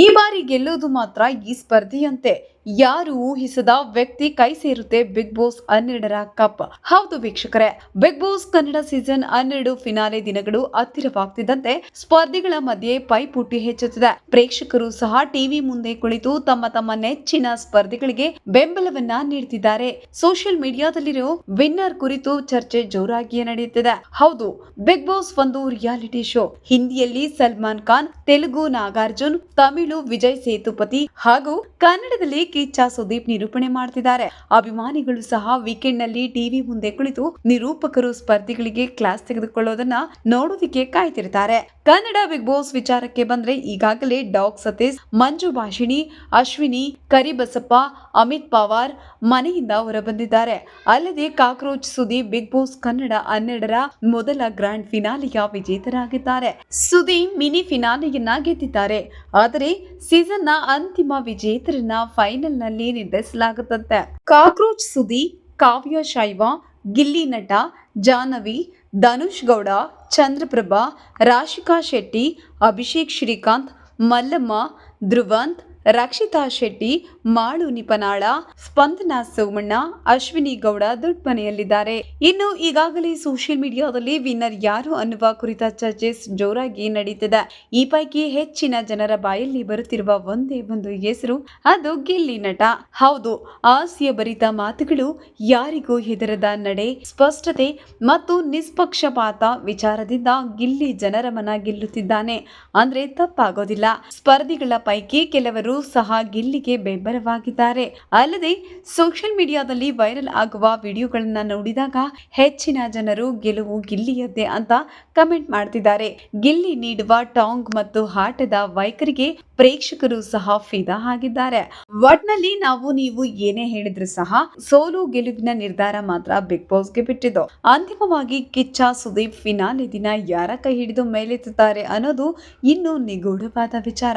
ಈ ಬಾರಿ ಗೆಲ್ಲೋದು ಮಾತ್ರ ಈ ಸ್ಪರ್ಧೆಯಂತೆ. ಯಾರು ಊಹಿಸದ ವ್ಯಕ್ತಿ ಕೈ ಸೇರುತ್ತೆ ಬಿಗ್ ಬಾಸ್ ಹನ್ನೆರಡರ ಕಪ್. ಹೌದು ವೀಕ್ಷಕರೇ ಬಿಗ್ ಬಾಸ್ ಕನ್ನಡ ಸೀಸನ್ ಹನ್ನೆರಡು ಫಿನಾಲೆ ದಿನಗಳು ಹತ್ತಿರವಾಗ್ತಿದ್ದಂತೆ ಸ್ಪರ್ಧಿಗಳ ಮಧ್ಯೆ ಪೈಪೋಟಿ ಹೆಚ್ಚುತ್ತಿದೆ. ಪ್ರೇಕ್ಷಕರು ಸಹ ಟಿವಿ ಮುಂದೆ ಕುಳಿತು ತಮ್ಮ ತಮ್ಮ ನೆಚ್ಚಿನ ಸ್ಪರ್ಧಿಗಳಿಗೆ ಬೆಂಬಲವನ್ನ ನೀಡುತ್ತಿದ್ದಾರೆ ಸೋಷಿಯಲ್ ಮೀಡಿಯಾದಲ್ಲಿರೋ ವಿನ್ನರ್ ಕುರಿತು ಚರ್ಚೆ ಜೋರಾಗಿಯೇ ನಡೆಯುತ್ತಿದೆ. ಹೌದು ಬಿಗ್ ಬಾಸ್ ಒಂದು ರಿಯಾಲಿಟಿ ಶೋ. ಹಿಂದಿಯಲ್ಲಿ ಸಲ್ಮಾನ್ ಖಾನ್, ತೆಲುಗು ನಾಗಾರ್ಜುನ್, ತಮಿಳು ವಿಜಯ್ ಸೇತುಪತಿ ಹಾಗೂ ಕನ್ನಡದಲ್ಲಿ ಕಿಚ್ಚ ಸುದೀಪ್ ನಿರೂಪಣೆ ಮಾಡ್ತಿದ್ದಾರೆ. ಅಭಿಮಾನಿಗಳು ಸಹ ವೀಕೆಂಡ್ನಲ್ಲಿ ಟಿವಿ ಮುಂದೆ ಕುಳಿತು ನಿರೂಪಕರು ಸ್ಪರ್ಧಿಗಳಿಗೆ ಕ್ಲಾಸ್ ತೆಗೆದುಕೊಳ್ಳೋದನ್ನ ನೋಡೋದಿಕ್ಕೆ ಕಾಯ್ತಿರ್ತಾರೆ. ಕನ್ನಡ ಬಿಗ್ ಬಾಸ್ ವಿಚಾರಕ್ಕೆ ಬಂದ್ರೆ ಈಗಾಗಲೇ ಡಾಕ್ ಸತೀಶ್, ಮಂಜು ಭಾಷಿಣಿ, ಅಶ್ವಿನಿ, ಕರಿಬಸಪ್ಪ, ಅಮಿತ್ ಪವಾರ್ ಮನೆಯಿಂದ ಹೊರಬಂದಿದ್ದಾರೆ. ಅಲ್ಲದೆ cockroach Sudeep Bigg Boss Kannada ಹನ್ನೆರಡರ ಮೊದಲ ಗ್ರ್ಯಾಂಡ್ ಫಿನಾಲಿಯ ವಿಜೇತರಾಗಿದ್ದಾರೆ. ಸುದೀಪ್ ಮಿನಿ ಫಿನಾಲಿಯನ್ನ ಗೆದ್ದಿದ್ದಾರೆ. ಆದರೆ ಸೀಸನ್ನ ಅಂತಿಮ ವಿಜೇತರನ್ನ ಫೈನಲ್ನಲ್ಲಿ ನಿರ್ಧರಿಸಲಾಗುತ್ತದೆ ಕಾಕ್ರೋಚ್ ಸುದಿ, ಕಾವ್ಯ ಶೈವ, ಗಿಲ್ಲಿ ನಟ ಜಾಹ್ನವಿ, ಧನುಷ್ ಗೌಡ, ಚಂದ್ರಪ್ರಭಾ, ರಾಶಿಕಾ ಶೆಟ್ಟಿ, ಅಭಿಷೇಕ್ ಶ್ರೀಕಾಂತ್, ಮಲ್ಲಮ್ಮ, ಧ್ರುವಂತ್ ರಕ್ಷಿತಾ ಶೆಟ್ಟಿ, ಮಾಳು ನಿಪನಾಳ, ಸ್ಪಂದನಾ ಸೋಮಣ್ಣ, ಅಶ್ವಿನಿ ಗೌಡ ದೊಡ್ಡಮನೆಯಲ್ಲಿದ್ದಾರೆ. ಇನ್ನು ಈಗಾಗಲೇ ಸೋಷಿಯಲ್ ಮೀಡಿಯಾದಲ್ಲಿ ವಿನ್ನರ್ ಯಾರು ಅನ್ನುವ ಕುರಿತ ಚರ್ಚೆ ಜೋರಾಗಿ ನಡೀತಿದೆ. ಈ ಪೈಕಿ ಹೆಚ್ಚಿನ ಜನರ ಬಾಯಲ್ಲಿ ಬರುತ್ತಿರುವ ಒಂದೇ ಒಂದು ಹೆಸರು, ಅದು ಗಿಲ್ಲಿ ನಟ. ಹೌದು ಆಸೆಯ ಭರಿತ ಮಾತುಗಳು ಯಾರಿಗೂ ಹೆದರದ ನಡೆ, ಸ್ಪಷ್ಟತೆ ಮತ್ತು ನಿಷ್ಪಕ್ಷಪಾತ ವಿಚಾರದಿಂದ ಗಿಲ್ಲಿ ಜನರ ಮನ ಗೆಲ್ಲುತ್ತಿದ್ದಾನೆ. ಅಂದ್ರೆ ತಪ್ಪಾಗೋದಿಲ್ಲ. ಸ್ಪರ್ಧಿಗಳ ಪೈಕಿ ಕೆಲವರು ಸಹ ಗಿಲ್ಲಿಗೆ ಬೆಂಬಲವಾಗಿದ್ದಾರೆ. ಅಲ್ಲದೆ ಸೋಷಿಯಲ್ ಮೀಡಿಯಾದಲ್ಲಿ ವೈರಲ್ ಆಗುವ ವಿಡಿಯೋಗಳನ್ನ ನೋಡಿದಾಗ ಹೆಚ್ಚಿನ ಜನರು ಗೆಲುವು ಗಿಲ್ಲಿಯದ್ದೇ ಅಂತ ಕಮೆಂಟ್ ಮಾಡ್ತಿದ್ದಾರೆ. ಗಿಲ್ಲಿ ನೀಡುವ ಟಾಂಗ್ ಮತ್ತು ಆಟದ ವೈಖರಿಗೆ ಪ್ರೇಕ್ಷಕರು ಸಹ ಫಿದಾ ಆಗಿದ್ದಾರೆ. ಒಟ್ನಲ್ಲಿ ನಾವು ನೀವು ಏನೇ ಹೇಳಿದ್ರು ಸಹ ಸೋಲು ಗೆಲುವಿನ ನಿರ್ಧಾರ ಮಾತ್ರ ಬಿಗ್ ಬಾಸ್ಗೆ ಬಿಟ್ಟಿದ್ದು. ಅಂತಿಮವಾಗಿ ಕಿಚ್ಚ ಸುದೀಪ್ ಫಿನಾಲೆ ದಿನ ಯಾರ ಕೈ ಹಿಡಿದು ಮೇಲೆತ್ತುತ್ತಾರೆ ಅನ್ನೋದು ಇನ್ನೂ ನಿಗೂಢವಾದ ವಿಚಾರ.